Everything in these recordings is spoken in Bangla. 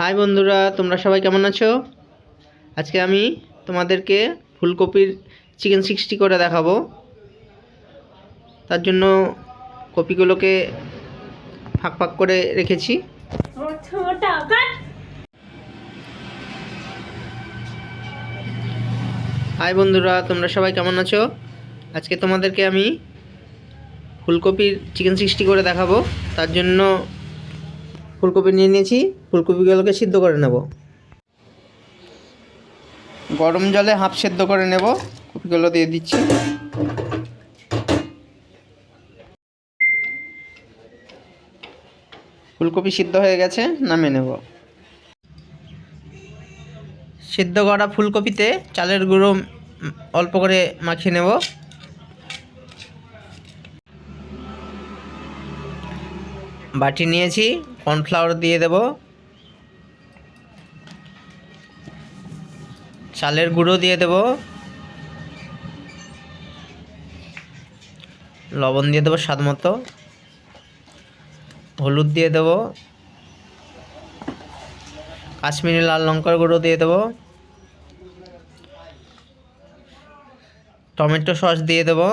হাই বন্ধুরা, তোমরা সবাই কেমন আছো? আজকে আমি তোমাদেরকে ফুলকপির চিকেন সিক্সটি করে দেখাবো। তার জন্য কপিগুলোকে ফাঁক ফাঁক করে রেখেছি। হাই বন্ধুরা, তোমরা সবাই কেমন আছো? আজকে তোমাদেরকে আমি ফুলকপির চিকেন সিক্সটি করে দেখাবো। তার জন্য ফুলকপি নিয়ে নিয়েছি। ফুলকপিগুলোকে সিদ্ধ করে নেব। গরম জলে হাফ সেদ্ধ করে নেব। কপিগুলো দিয়ে দিচ্ছি। ফুলকপি সিদ্ধ হয়ে গেছে নামিয়ে নেব। সিদ্ধ করা ফুলকপিতে চালের গুঁড়ো অল্প করে মাখিয়ে নেব। বাটি নিয়েছি কর্নফ্লাওয়ার দিয়ে দেব। চালের গুঁড়ো দিয়ে দেব। লবণ দিয়ে দেবো স্বাদ মতো। হলুদ দিয়ে দেবো। কাশ্মীরি লাল লঙ্কার গুঁড়ো দিয়ে দেবো। টমেটো সস দিয়ে দেবো।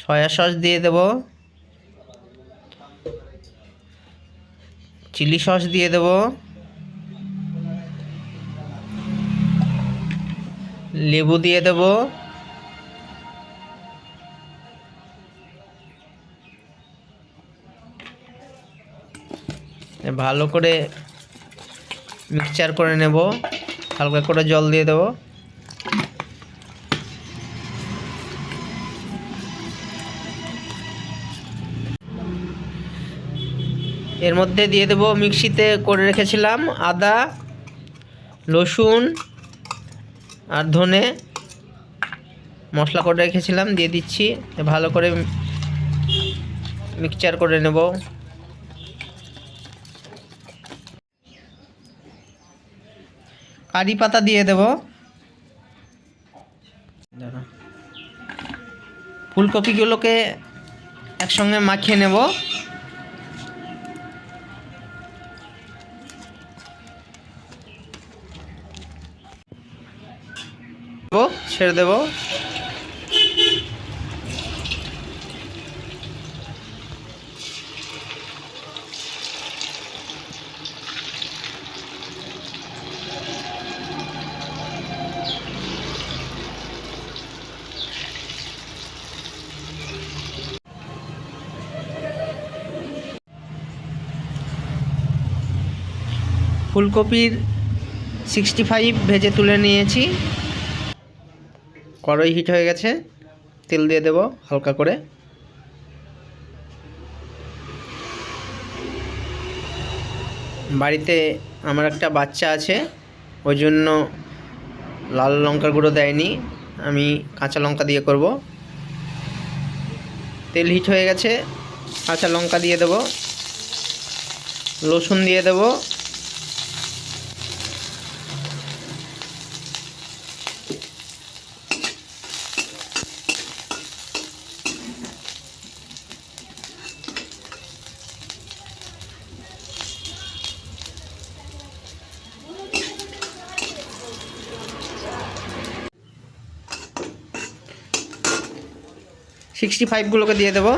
সয়া সস দিয়ে দেবো। চিলি সস দিয়ে দেবো। লেবু দিয়ে দেবো। ভালো করে মিক্সচার করে নেব। হালকা করে জল দিয়ে দেবো। এর মধ্যে দিয়ে দেবো মিক্সিতে করে রেখেছিলাম আদা, রসুন আর ধনে মশলা করে রেখেছিলাম, দিয়ে দিচ্ছি। ভালো করে মিক্সচার করে নেব। কারি পাতা দিয়ে দেব। ফুলকপিগুলোকে একসঙ্গে মাখিয়ে নেব। ছেড়ে দেব। ফুলকপির সিক্সটি ফাইভ ভেজে তুলে নিয়েছি। কড়াই হিট হয়ে গেছে, তেল দিয়ে দেব হালকা করে। বাড়িতে আমার একটা বাচ্চা আছে, ওই জন্য লাল লঙ্কার গুঁড়ো দেয়নি, আমি কাঁচা লঙ্কা দিয়ে করব। তেল হিট হয়ে গেছে, কাঁচা লঙ্কা দিয়ে দেব। রসুন দিয়ে দেব। সিক্সটি ফাইভগুলোকে দিয়ে দেবো।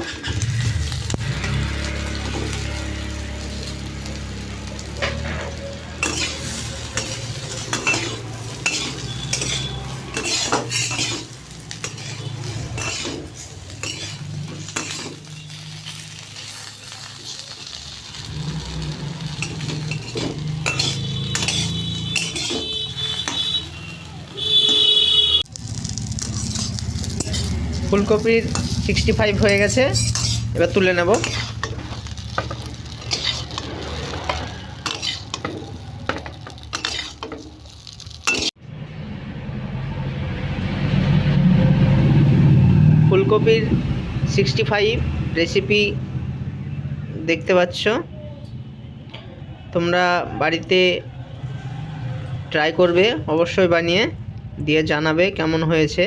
ফুলকপির সিক্সটি ফাইভ হয়ে গেছে। এবার তুলে নেব। ফুলকপির সিক্সটি ফাইভ রেসিপি দেখতে পাচ্ছ। তোমরা বাড়িতে ট্রাই করবে, অবশ্যই বানিয়ে দিয়ে জানাবে কেমন হয়েছে।